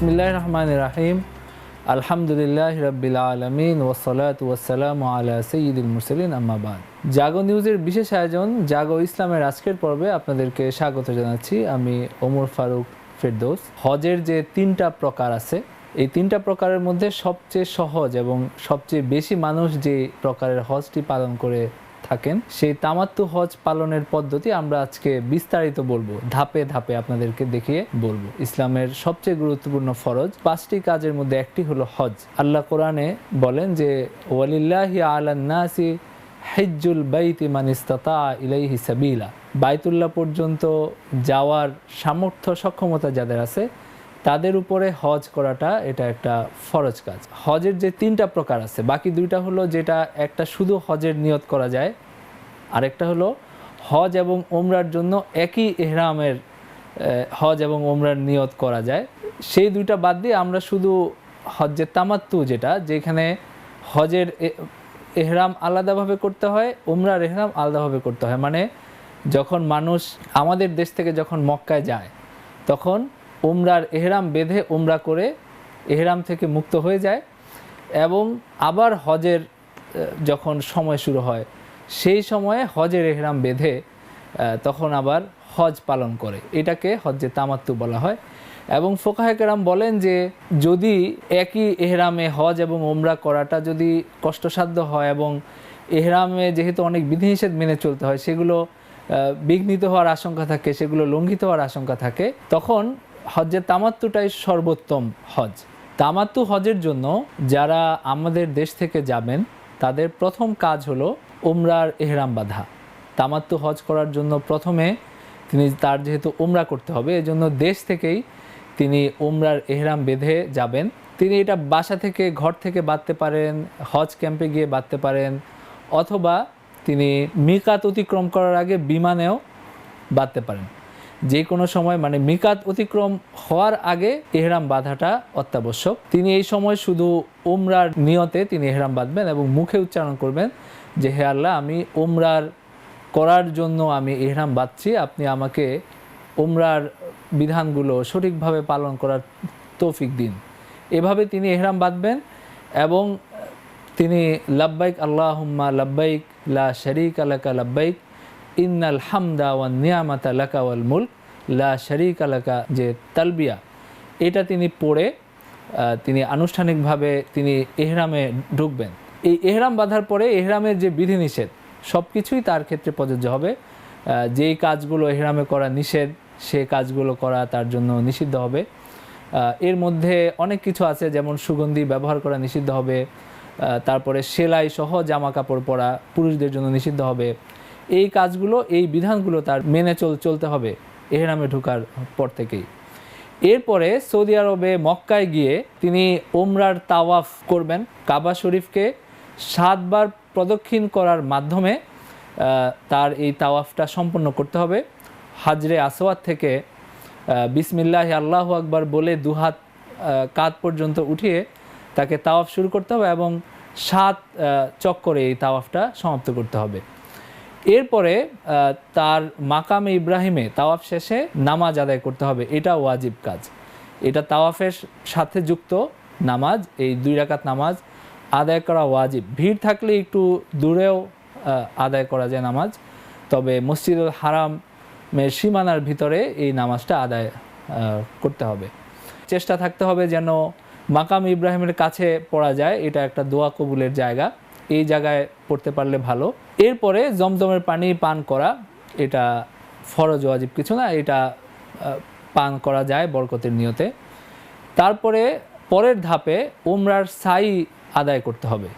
বিসমিল্লাহ রহমান রাহিম আলহামদুলিল্লাহ রব্বিল আলমিন ওসলাত ওয়াসালাম আলা সঈদুল মুরসলিন আম্মাবাদ জাগো নিউজের বিশেষ আয়োজন জাগো ইসলামের আজকের পর্বে আপনাদেরকে স্বাগত জানাচ্ছি আমি ওমর ফারুক ফেরদৌস। হজের যে তিনটা প্রকার আছে, এই তিনটা প্রকারের মধ্যে সবচেয়ে সহজ এবং সবচেয়ে বেশি মানুষ যে প্রকারের হজটি পালন করে থাকেন, সেই তামাত্তু হজ পালনের পদ্ধতি আমরা আজকে বিস্তারিত বলব, ধাপে ধাপে আপনাদেরকে দেখিয়ে বলব। ইসলামের সবচেয়ে গুরুত্বপূর্ণ ফরজ পাঁচটি কাজের মধ্যে একটি হলো হজ। আল্লাহ কোরআনে বলেন যে, ওয়ালিল্লাহি আলান্নাসি হেজ্জুল বাইতি মানিস্তাতা ইলাইহি সাবিলা। বাইতুল্লাহ পর্যন্ত যাওয়ার সামর্থ্য, সক্ষমতা যাদের আছে তাদের উপরে হজ করাটা এটা একটা ফরজ কাজ। হজের যে তিনটা প্রকার আছে, বাকি দুইটা হলো যেটা একটা শুধু হজের নিয়ত করা যায়, আরেকটা হলো হজ এবং ওমরার জন্য একই এহরামের হজ এবং ওমরার নিয়ত করা যায়। সেই দুইটা বাদ দিয়ে আমরা শুধু হজ্জের তামাত্তু যেটা, যেখানে হজের এহরাম আলাদাভাবে করতে হয় ওমরার এহরাম আলাদাভাবে করতে হয়। মানে যখন মানুষ আমাদের দেশ থেকে যখন মক্কায় যায়, তখন উমরার এহরাম বেঁধে উমরা করে এহরাম থেকে মুক্ত হয়ে যায় এবং আবার হজের যখন সময় শুরু হয়, সেই সময়ে হজের এহরাম বেঁধে তখন আবার হজ পালন করে। এটাকে হজ্জে তামাত্তু বলা হয়। এবং ফোকাহেকেরাম বলেন যে, যদি একই এহরামে হজ এবং ওমরা করাটা যদি কষ্টসাধ্য হয় এবং এহরামে যেহেতু অনেক বিধিনিষেধ মেনে চলতে হয়, সেগুলো বিঘ্নিত হওয়ার আশঙ্কা থাকে, সেগুলো লঙ্ঘিত হওয়ার আশঙ্কা থাকে, তখন হজ্জের তামাত্তুটাই সর্বোত্তম হজ তামাত্তু হজের জন্য যারা আমাদের দেশ থেকে যাবেন, তাদের প্রথম কাজ হলো উমরার এহরাম বাঁধা। তামাত্তু হজ করার জন্য প্রথমে তিনি তার যেহেতু উমরা করতে হবে, এজন্য দেশ থেকেই তিনি উমরার এহরাম বেঁধে যাবেন। তিনি এটা বাসা থেকে ঘর থেকে বাঁধতে পারেন হজ ক্যাম্পে গিয়ে বাঁধতে পারেন, অথবা তিনি মিকাত অতিক্রম করার আগে বিমানেও বাঁধতে পারেন। যে কোনো সময় মানে মিকাত অতিক্রম হওয়ার আগে এহরাম বাঁধাটা অত্যাবশ্যক। তিনি এই সময় শুধু উমরার নিয়তে তিনি এহরাম বাঁধবেন এবং মুখে উচ্চারণ করবেন যে, হে আল্লাহ, আমি ওমরার করার জন্য আমি এহরাম বাঁধছি। আপনি আমাকে ওমরার বিধানগুলো সঠিকভাবে পালন করার তৌফিক দিন। এভাবে তিনি এহরাম বাঁধবেন এবং তিনি, লাব্বাইক আল্লাহ হুম্মা লাব্বাইক লা শরিক আলাকা লাব্বাইক ইন্নাল হামদা ওয়ান নিয়ামাতা লাকা ওয়াল মুলক, লা শরিক আলাকা যে তালবিয়া, এটা তিনি পড়ে তিনি আনুষ্ঠানিকভাবে তিনি এহরামে ঢুকবেন। এই এহরাম বাঁধার পরে এহরামের যে বিধিনিষেধ সব কিছুই তার ক্ষেত্রে প্রযোজ্য হবে। যেই কাজগুলো এহরামে করা নিষেধ, সে কাজগুলো করা তার জন্য নিষিদ্ধ হবে। এর মধ্যে অনেক কিছু আছে, যেমন সুগন্ধি ব্যবহার করা নিষিদ্ধ হবে। তারপরে সেলাই সহ জামা কাপড় পরা পুরুষদের জন্য নিষিদ্ধ হবে। এই কাজগুলো, এই বিধানগুলো তার মেনে চল, চলতে হবে, এহরামে ঢোকার পর থেকেই। এরপরে সৌদি আরবে মক্কায় গিয়ে তিনি ওমরার তাওয়াফ করবেন কাবা শরীফকে সাতবার প্রদক্ষিণ করার মাধ্যমে তার এই তাওয়াফটা সম্পন্ন করতে হবে। হাজরে আসওয়াত থেকে বিসমিল্লাহ আল্লাহ আকবার বলে দুহাত কাঁধ পর্যন্ত উঠিয়ে তাকে তাওয়াফ শুরু করতে হবে এবং সাত চক্করে এই তাওয়াফটা সমাপ্ত করতে হবে। এরপরে তার মাকামে ইব্রাহিমে তাওয়াফ শেষে নামাজ আদায় করতে হবে। এটা ওয়াজিব কাজ। এটা তাওয়াফের সাথে যুক্ত নামাজ, এই দুই রাকাত নামাজ আদায় করা ওয়াজিব। ভিড় থাকলে একটু দূরেও আদায় করা যায় নামাজ। তবে মসজিদুল হারামের সীমানার ভিতরে এই নামাজটা আদায় করতে হবে। চেষ্টা থাকতে হবে যেন মাকাম ইব্রাহিমের কাছে পড়া যায়। এটা একটা দোয়া কবুলের জায়গা। এই জায়গায় পড়তে পারলে ভালো। এরপরে জমজমের পানি পান করা, এটা ফরজ ওয়াজিব কিছু না, এটা পান করা যায় বরকতের নিয়তে। তারপরে পরের ধাপে উমরার সাই আদায় করতে হবে,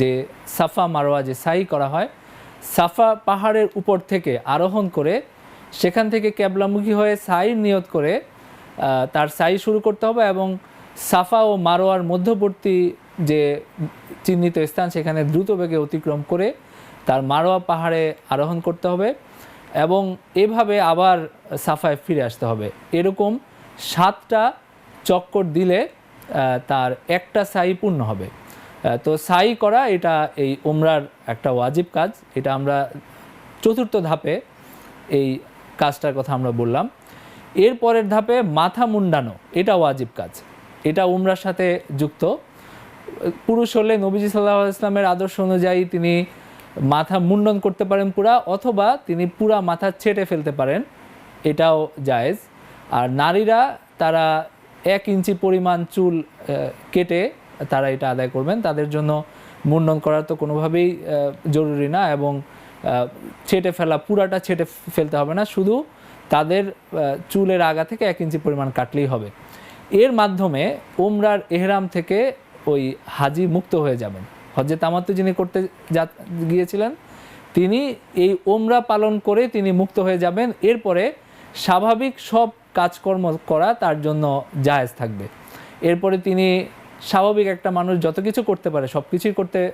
যে সাফা মারোয়া যে সাই করা হয়, সাফা পাহাড়ের উপর থেকে আরোহণ করে সেখান থেকে ক্যাবলামুখী হয়ে সাই নিয়ত করে তার সাই শুরু করতে হবে এবং সাফা ও মারোয়ার মধ্যবর্তী যে চিহ্নিত স্থান সেখানে দ্রুত বেগে অতিক্রম করে তার মারোয়া পাহাড়ে আরোহণ করতে হবে এবং এভাবে আবার সাফায় ফিরে আসতে হবে। এরকম সাতটা চক্কর দিলে তার একটা সাই পূর্ণ হবে। তো সাই করা এটা এই উমরার একটা ওয়াজিব কাজ। এটা আমরা চতুর্থ ধাপে এই কাজটার কথা আমরা বললাম। এর পরের ধাপে মাথা মুন্ডানো, এটা ওয়াজিব কাজ। এটা উমরার সাথে যুক্ত। পুরুষ হলে নবীজি সাল্লাহ ইসলামের আদর্শ অনুযায়ী তিনি মাথা মুন্ডন করতে পারেন পুরা, অথবা তিনি পুরা মাথা ছেটে ফেলতে পারেন। এটাও জায়েজ। আর নারীরা তারা এক ইঞ্চি পরিমাণ চুল কেটে তারা এটা আদায় করবেন। তাদের জন্য মুন্ডন করা তো কোনোভাবেই জরুরি না এবং ছেটে ফেলা, পুরাটা ছেটে ফেলতে হবে না। শুধু তাদের চুলের আগা থেকে এক ইঞ্চি পরিমাণ কাটলেই হবে। এর মাধ্যমে ওমরার এহরাম থেকে ওই হাজি মুক্ত হয়ে যাবেন। হজে তামাত্ম যিনি করতে যা- গিয়েছিলেন, তিনি এই ওমরা পালন করে তিনি মুক্ত হয়ে যাবেন। এরপরে স্বাভাবিক সব কাজকর্ম করা তার জন্য জায়েজ থাকবে। এরপরে তিনি স্বাভাবিক একটা মানুষ যত কিছু করতে পারে, সব কিছুই করতে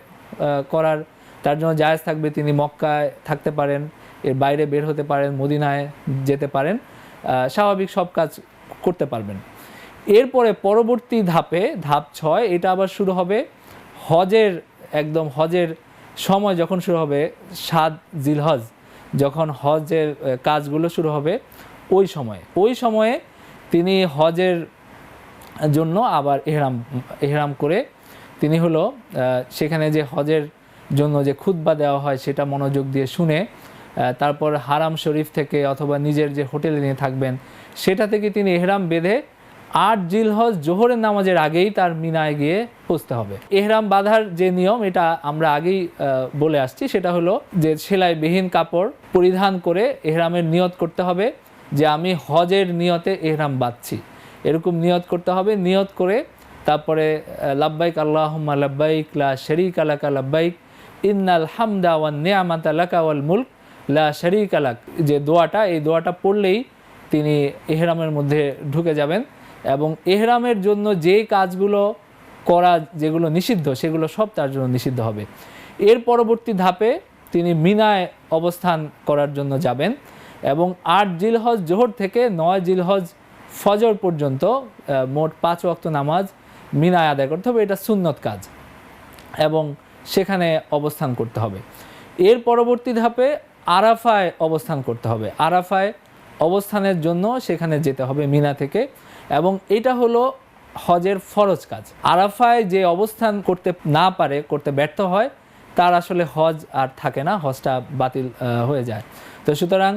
করার তার জন্য জায়েজ থাকবে। তিনি মক্কায় থাকতে পারেন, এর বাইরে বের হতে পারেন, মদিনায় যেতে পারেন স্বাভাবিক সব কাজ করতে পারবেন। এরপরে পরবর্তী ধাপে, ধাপ ছয়, এটা আবার শুরু হবে হজের, একদম হজের সময় যখন শুরু হবে, সাত জিলহজ, যখন হজের কাজগুলো শুরু হবে ওই সময়ে। ওই সময়ে তিনি হজের জন্য আবার এহরাম এহরাম করে তিনি হলো সেখানে যে হজের জন্য যে খুতবা দেওয়া হয় সেটা মনোযোগ দিয়ে শুনে তারপর হারাম শরীফ থেকে অথবা নিজের যে হোটেলে নিয়ে থাকবেন, সেটা থেকে তিনি এহরাম বেঁধে আট জিলহজ জোহরের নামাজের আগেই তার মিনায় গিয়ে পৌঁছতে হবে। এহরাম বাঁধার যে নিয়ম, এটা আমরা আগেই বলে আসছি, সেটা হলো যে সেলাইবিহীন কাপড় পরিধান করে এহরামের নিয়ত করতে হবে যে আমি হজের নিয়তে এহরাম বাঁধছি। এরকম নিয়ত করতে হবে, নিয়ত করে তারপরে লাব্বাইক আল্লাহুম্মা লাব্বাইক, লা শরীক আলাকা লাব্বাইক, ইন্নাল হামদা ওয়ান নিয়ামাতা লাকা ওয়াল মুলক, লা শরীক আলাক যে দোয়াটা, এই দোয়াটা পড়লেই তিনি এহরামের মধ্যে ঢুকে যাবেন। এবং এহরামের জন্য যে কাজগুলো করা, যেগুলো নিষিদ্ধ, সেগুলো সব তার জন্য নিষিদ্ধ হবে। এর পরবর্তী ধাপে তিনি মিনায় অবস্থান করার জন্য যাবেন এবং আট জিলহজ, জোহর থেকে নয় জিলহজ ফজর পর্যন্ত মোট পাঁচ ওয়াক্ত নামাজ মিনায় আদায় করতে হবে। এটা সুন্নত কাজ এবং সেখানে অবস্থান করতে হবে। এর পরবর্তী ধাপে আরাফায় অবস্থান করতে হবে। আরাফায় অবস্থানের জন্য সেখানে যেতে হবে মিনা থেকে। এবং এটা হলো হজের ফরজ কাজ। আরাফায় যে অবস্থান করতে না পারে, করতে ব্যর্থ হয়, তার আসলে হজ আর থাকে না, হজটা বাতিল হয়ে যায়। তো সুতরাং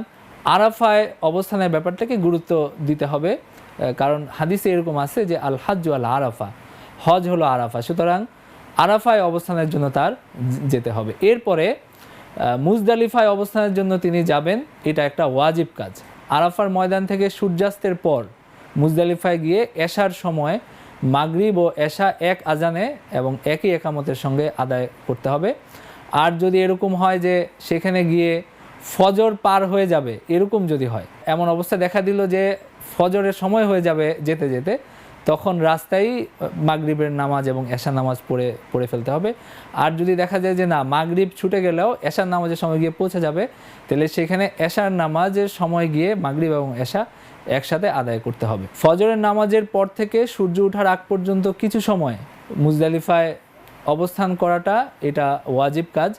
আরাফায় অবস্থানের ব্যাপারটাকে গুরুত্ব দিতে হবে কারণ হাদিসে এরকম আছে যে, আল হাজ আল আরাফা, হজ হলো আরাফা। সুতরাং আরাফায় অবস্থানের জন্য তার যেতে হবে। এরপরে মুজদালিফায় অবস্থানের জন্য তিনি যাবেন, এটা একটা ওয়াজিব কাজ। আরাফার ময়দান থেকে সূর্যাস্তের পর মুজদালিফায় গিয়ে এশার সময় মাগরিব ও এশা এক আজানে এবং একই একামতের সঙ্গে আদায় করতে হবে। আর যদি এরকম হয় যে সেখানে গিয়ে ফজর পার হয়ে যাবে, এরকম যদি হয়, এমন অবস্থা দেখা দিল যে ফজরের সময় হয়ে যাবে যেতে যেতে, তখন রাস্তায় মাগরিবের নামাজ এবং এশার নামাজ পড়ে পড়ে ফেলতে হবে। আর যদি দেখা যায় যে না, মাগরিব ছুটে গেলেও এশার নামাজের সময় গিয়ে পৌঁছে যাবে, তাহলে সেখানে এশার নামাজের সময় গিয়ে মাগরিব এবং এশা একসাথে আদায় করতে হবে। ফজরের নামাজের পর থেকে সূর্য ওঠার আগ পর্যন্ত কিছু সময় মুজদালিফায় অবস্থান করাটা এটা ওয়াজিব কাজ।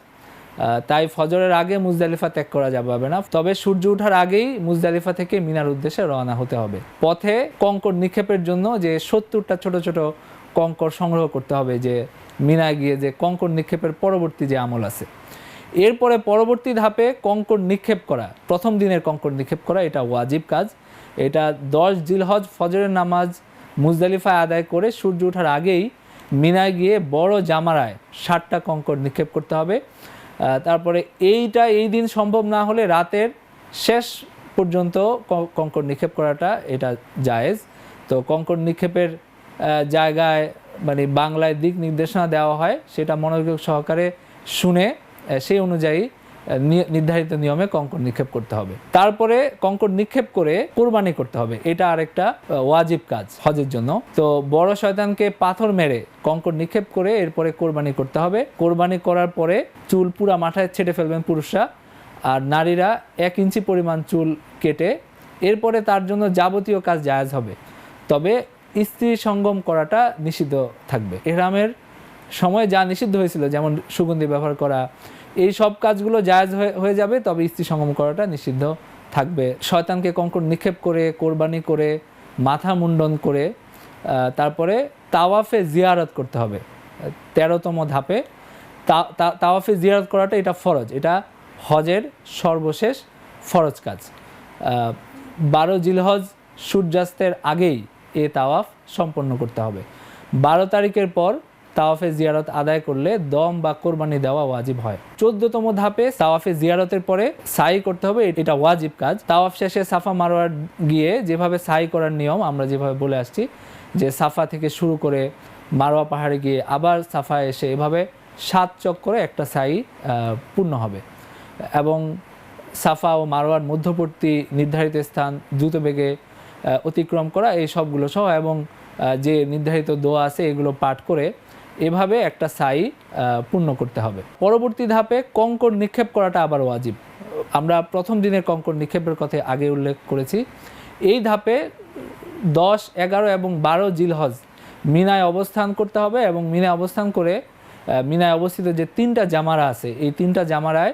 তাই ফজরের আগে মুজদালিফা ত্যাগ করা যাবে না। তবে সূর্য ওঠার আগেই মুজদালিফা থেকে মিনার উদ্দেশ্যে রওনা হতে হবে। পথে কঙ্কর নিক্ষেপের জন্য যে সত্তরটা ছোট ছোট কঙ্কর সংগ্রহ করতে হবে, যে মিনায় গিয়ে যে কঙ্কর নিক্ষেপের পরবর্তী যে আমল আছে। এরপরে পরবর্তী ধাপে কঙ্কর নিক্ষেপ করা, প্রথম দিনের কঙ্কর নিক্ষেপ করা এটা ওয়াজিব কাজ। এটা দশ জিলহজ ফজরের নামাজ মুজদালিফায় আদায় করে সূর্য ওঠার আগেই মিনায় গিয়ে বড় জামারায় ষাটটা কঙ্কর নিক্ষেপ করতে হবে। তারপরে এইটা এই দিন সম্ভব না হলে রাতের শেষ পর্যন্ত কঙ্কর নিক্ষেপ করাটা এটা জায়েজ। তো কঙ্কর নিক্ষেপের জায়গায় মানে বাংলায় দিক নির্দেশনা দেওয়া হয়, সেটা মনোযোগ সহকারে শুনে সেই অনুযায়ী নির্ধারিত নিয়মে কঙ্কর নিক্ষেপ করতে হবে। তারপরে কঙ্কর নিক্ষেপ করে কোরবানি করতে হবে। এটা আরেকটা ওয়াজিব কাজ হজের জন্য। তো বড় শয়তানকে পাথর মেরে কঙ্কর নিক্ষেপ করে এরপরে কোরবানি করতে হবে। কোরবানি করার পরে চুল পুরা মাথায় ছেটে ফেলবেন পুরুষরা। আর নারীরা এক ইঞ্চি পরিমাণ চুল কেটে এরপরে তার জন্য যাবতীয় কাজ জায়াজ হবে। তবে স্ত্রী সঙ্গম করাটা নিষিদ্ধ থাকবে। এহরামের সময় যা নিষিদ্ধ হয়েছিল, যেমন সুগন্ধি ব্যবহার করা এই সব কাজগুলো জায়েজ হয়ে- যাবে, তবে স্ত্রী সঙ্গম করাটা নিষিদ্ধ থাকবে। শয়তানকে কঙ্কর নিক্ষেপ করে, কোরবানি করে, মাথা মুন্ডন করে তারপরে তাওয়াফে জিয়ারত করতে হবে। তেরোতম ধাপে তাওয়াফে জিয়ারত করাটা এটা ফরজ। এটা হজের সর্বশেষ ফরজ কাজ। বারো জিলহজ সূর্যাস্তের আগেই এ তাওয়াফ সম্পন্ন করতে হবে। বারো তারিখের পর তাওয়াফে জিয়ারত আদায় করলে দম বা কোরবানি দেওয়া ওয়াজিব হয়। চোদ্দতম ধাপে তাওয়াফে জিয়ারতের পরে সাই করতে হবে এটা ওয়াজিব কাজ। তাওয়াফ শেষে সাফা মারোয়ার গিয়ে যেভাবে সাই করার নিয়ম, আমরা যেভাবে বলে আসছি, যে সাফা থেকে শুরু করে মারোয়া পাহাড়ে গিয়ে আবার সাফা এসে এভাবে সাত চক্করে একটা সাই পূর্ণ হবে। এবং সাফা ও মারোয়ার মধ্যবর্তী নির্ধারিত স্থান দ্রুত বেগে অতিক্রম করা, এই সবগুলো সহ এবং যে নির্ধারিত দোয়া আছে, এগুলো পাঠ করে এভাবে একটা সাই পূর্ণ করতে হবে। পরবর্তী ধাপে কঙ্কর নিক্ষেপ করাটা আবার ওয়াজিব। আমরা প্রথম দিনের কঙ্কর নিক্ষেপের কথা আগে উল্লেখ করেছি। এই ধাপে দশ, এগারো এবং বারো জিলহজ মিনায় অবস্থান করতে হবে এবং মিনায় অবস্থান করে মিনায় অবস্থিত যে তিনটা জামারা আছে, এই তিনটা জামারায়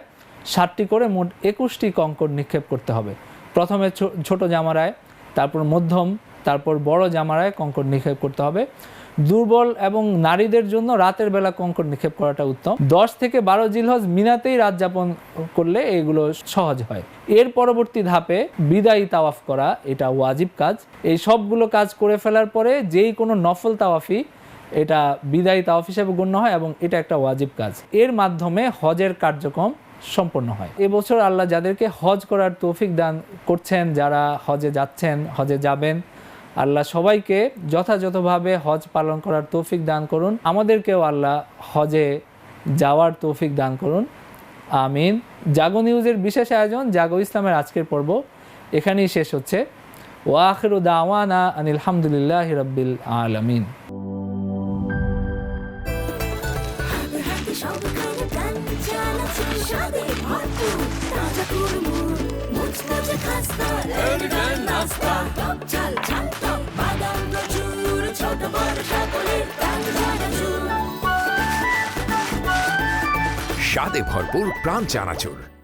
ষাটটি করে মোট একুশটি কঙ্কর নিক্ষেপ করতে হবে। প্রথমে ছোট জামারায়, তারপর মধ্যম, তারপর বড় জামারায় কঙ্কর নিক্ষেপ করতে হবে। দুর্বল এবং নারীদের জন্য রাতের বেলা কঙ্কর নিক্ষেপ করাটা উত্তম। দশ থেকে বারো জিলহজ মিনাতেই রাত যাপন করলে এগুলো সহজ হয়। এর পরবর্তী ধাপে বিদায়ী তাওয়াফ করা, এটা ওয়াজিব কাজ। এই সবগুলো কাজ করে ফেলার পরে যেই কোনো নফল তাওয়াফি এটা বিদায়ী তাওয়াফ হিসেবে গণ্য হয় এবং এটা একটা ওয়াজিব কাজ। এর মাধ্যমে হজের কার্যক্রম সম্পন্ন হয়। এবছর আল্লাহ যাদেরকে হজ করার তৌফিক দান করছেন, যারা হজে যাচ্ছেন, হজে যাবেন আল্লাহ সবাইকে যথাযথভাবে হজ পালন করার তৌফিক দান করুন। আমাদেরকেও আল্লাহ হজে যাওয়ার তৌফিক দান করুন। আমিন। জাগো নিউজের বিশেষ আয়োজন জাগো ইসলামের আজকের পর্ব এখানেই শেষ হচ্ছে। ওয়াখিরু দাওয়ানা আনিল হামদুলিল্লাহ রব্বিল আলামিন। হাতে স্বাদে ভরপুর প্রাণ চানাচুর।